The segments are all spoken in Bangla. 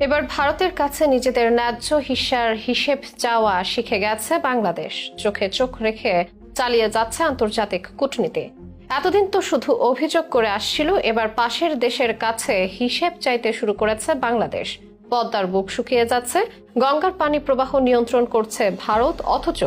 এবার ভারতের কাছে নিজেদের ন্যায্য হিসার হিসেব চাওয়া শিখে গেছে বাংলাদেশ। চোখে চোখ রেখে চালিয়ে যাচ্ছে আন্তর্জাতিক কূটনীতি। এতদিন তো শুধু অভিযোগ করে আসছিল, এবার পাশের দেশের কাছে হিসেব চাইতে শুরু করেছে বাংলাদেশ। পদ্মার বুক শুকিয়ে যাচ্ছে, গঙ্গার পানি প্রবাহ নিয়ন্ত্রণ করছে ভারত, অথচ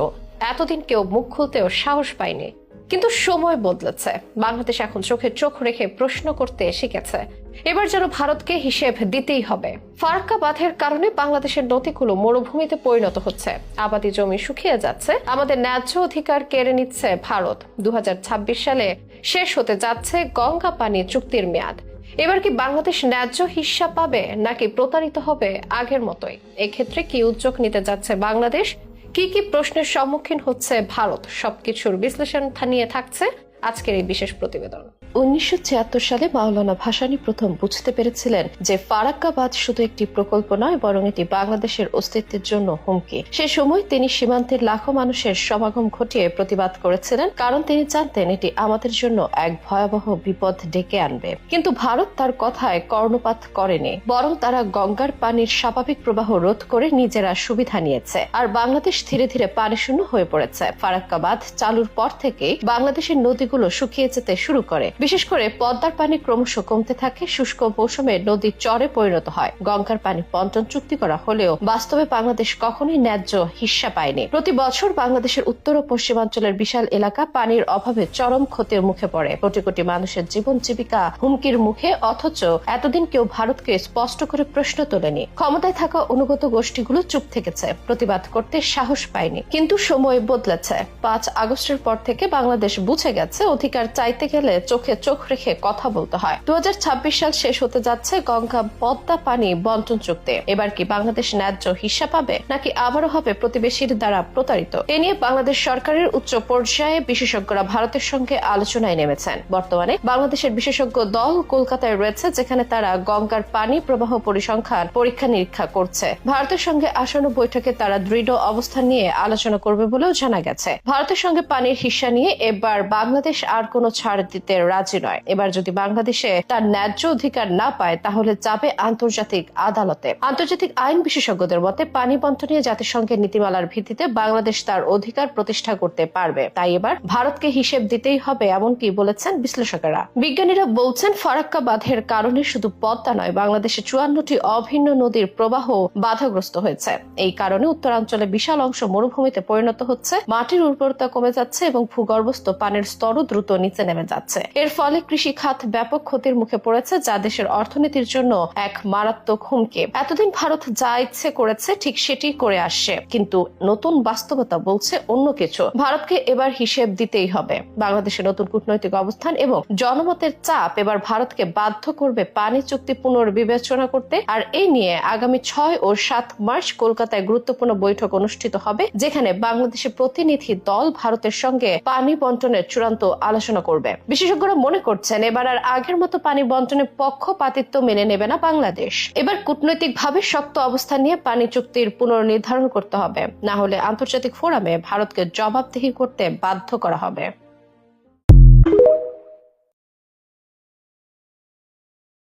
এতদিন কেউ মুখ খুলতেও সাহস পায়নি। কিন্তু সময় বদলেছে। বাংলাদেশ এখন চোখে চোখ রেখে প্রশ্ন করতে শিখেছে। এবার যেন ভারতকে হিসেব দিতেই হবে। ফারাক্কা বাঁধের কারণে বাংলাদেশের নদীগুলো মরুভূমিতে পরিণত হচ্ছে। আবাদি জমি শুকিয়ে যাচ্ছে। আমাদের ন্যায্য অধিকার কেড়ে নিচ্ছে ভারত। দু হাজার ছাব্বিশ সালে শেষ হতে যাচ্ছে গঙ্গা পানি চুক্তির মেয়াদ। এবার কি বাংলাদেশ ন্যায্য হিস্সা পাবে, নাকি প্রতারিত হবে আগের মতোই? এক্ষেত্রে কি উদ্যোগ নিতে যাচ্ছে বাংলাদেশ? কি কি প্রশ্নের সম্মুখীন হচ্ছে ভারত? সবকিছুর বিশ্লেষণ নিয়ে থাকছে আজকের এই বিশেষ প্রতিবেদন। উনিশশো ছিয়াত্তর সালে মাওলানা ভাসানী প্রথম বুঝতে পেরেছিলেন যে ফারাক্কাবাদ শুধু একটি প্রকল্প নয়, বরং এটি বাংলাদেশের অস্তিত্বের জন্য হুমকি। সে সময় তিনি সীমান্তের লাখো মানুষের সমাগম ঘটিয়ে প্রতিবাদ করেছিলেন, কারণ তিনি জানতেন এটি আমাদের জন্য এক ভয়াবহ বিপদ ডেকে আনবে। কিন্তু ভারত তার কথায় কর্ণপাত করেনি, বরং তারা গঙ্গার পানির স্বাভাবিক প্রবাহ রোধ করে নিজেরা সুবিধা নিয়েছে। আর বাংলাদেশ ধীরে ধীরে পানি শূন্য হয়ে পড়েছে। ফারাক্কাবাদ চালুর পর থেকেই বাংলাদেশের নদীগুলো শুকিয়ে যেতে শুরু করে। বিশেষ করে পদ্মার পানি ক্রমশ কমতে থাকে, শুষ্ক মৌসুমে নদী চরে পরিণত হয়। গঙ্গার পানি বন্টন চুক্তি করা হলেও বাস্তবে বাংলাদেশ কখনোই ন্যায্য হিস্সা পায়নি। প্রতি বছর বাংলাদেশের উত্তর ও পশ্চিমাঞ্চলের বিশাল এলাকা পানির অভাবে চরম ক্ষতির মুখে পড়ে। কোটি কোটি মানুষের জীবন জীবিকা হুমকির মুখে, অথচ এতদিন কেউ ভারতকে স্পষ্ট করে প্রশ্ন তোলেনি। ক্ষমতায় থাকা অনুগত গোষ্ঠীগুলো চুপ থেকেছে, প্রতিবাদ করতে সাহস পায়নি। কিন্তু সময় বদলেছে। পাঁচ আগস্টের পর থেকে বাংলাদেশ বুঝে গেছে, অধিকার চাইতে গেলে চোখে চোখ রেখে কথা বলতে হয়। দু হাজার ছাব্বিশ সাল শেষ হতে যাচ্ছে গঙ্গা, পদ্মা, পানি, বন্টন চুক্তি। এবার কি বাংলাদেশ ন্যায্য হিসা পাবে, নাকি আবারও হবে প্রতিবেশীর দ্বারা প্রতারিত? এ নিয়ে বাংলাদেশ সরকারের উচ্চ পর্যায়ে বিশেষজ্ঞরা ভারতের সঙ্গে আলোচনায় নেমেছেন। বর্তমানে বাংলাদেশের বিশেষজ্ঞ দল কলকাতায় রয়েছে, যেখানে তারা গঙ্গার পানি প্রবাহ পরিসংখ্যান পরীক্ষা নিরীক্ষা করছে। ভারতের সঙ্গে আসন্ন বৈঠকে তারা দৃঢ় অবস্থান নিয়ে আলোচনা করবে বলেও জানা গেছে। ভারতের সঙ্গে পানির হিস্সা নিয়ে এবার বাংলাদেশ আর কোনো ছাড় দিতে রাজি নয়। এবার যদি বাংলাদেশে তার ন্যায্য অধিকার না পায়, তাহলে যাবে আন্তর্জাতিক আদালতে। আন্তর্জাতিক আইন বিশেষজ্ঞদের মতে, পানি বন্টনে জাতিসংঘের নীতিমালার ভিত্তিতে বাংলাদেশ তার অধিকার প্রতিষ্ঠা করতে পারবে। তাই এবার ভারতকে হিসেব দিতেই হবে এমনকি বলেছেন বিশ্লেষকেরা। বিজ্ঞানীরা বলছেন ফারাক্কা বাঁধের কারণে শুধু পদ্মা নয়, বাংলাদেশে চুয়ান্নটি অভিন্ন নদীর প্রবাহ বাধাগ্রস্ত হয়েছে। এই কারণে উত্তরাঞ্চলে বিশাল অংশ মরুভূমিতে পরিণত হচ্ছে, মাটির উর্বরতা কমে যাচ্ছে এবং ভূগর্ভস্থ পানির স্তরও দ্রুত নিচে নেমে যাচ্ছে। এর ফলে কৃষি খাত ব্যাপক ক্ষতির মুখে পড়েছে, যা দেশের অর্থনীতির জন্য এক মারাত্মক হুমকি। এতদিন ভারত যা ইচ্ছে করেছে, ঠিক সেটি করে আসছে। কিন্তু নতুন বাস্তবতা বলছে অন্য কিছু। ভারতকে এবার হিসেব দিতেই হবে। বাংলাদেশের নতুন কূটনৈতিক অবস্থান এবং জনমতের চাপ এবার ভারতকে বাধ্য করবে পানি চুক্তি পুনর্বিবেচনা করতে। আর এই নিয়ে আগামী ছয় ও সাত মার্চ কলকাতায় গুরুত্বপূর্ণ বৈঠক অনুষ্ঠিত হবে, যেখানে বাংলাদেশের প্রতিনিধি দল ভারতের সঙ্গে পানি বন্টনের চূড়ান্ত আলোচনা করবে। বিশেষজ্ঞরা মনে করছেন এবার আর আগের মতো পানি বন্টনে পক্ষপাতিত্ব মেনে নেবে না বাংলাদেশ? এবার কূটনৈতিকভাবে শক্ত অবস্থান নিয়ে পানি চুক্তির পুনর্নির্ধারণ করতে হবে। না হলে আন্তর্জাতিক ফোরামে ভারতকে জবাবদিহি করতে বাধ্য করা হবে।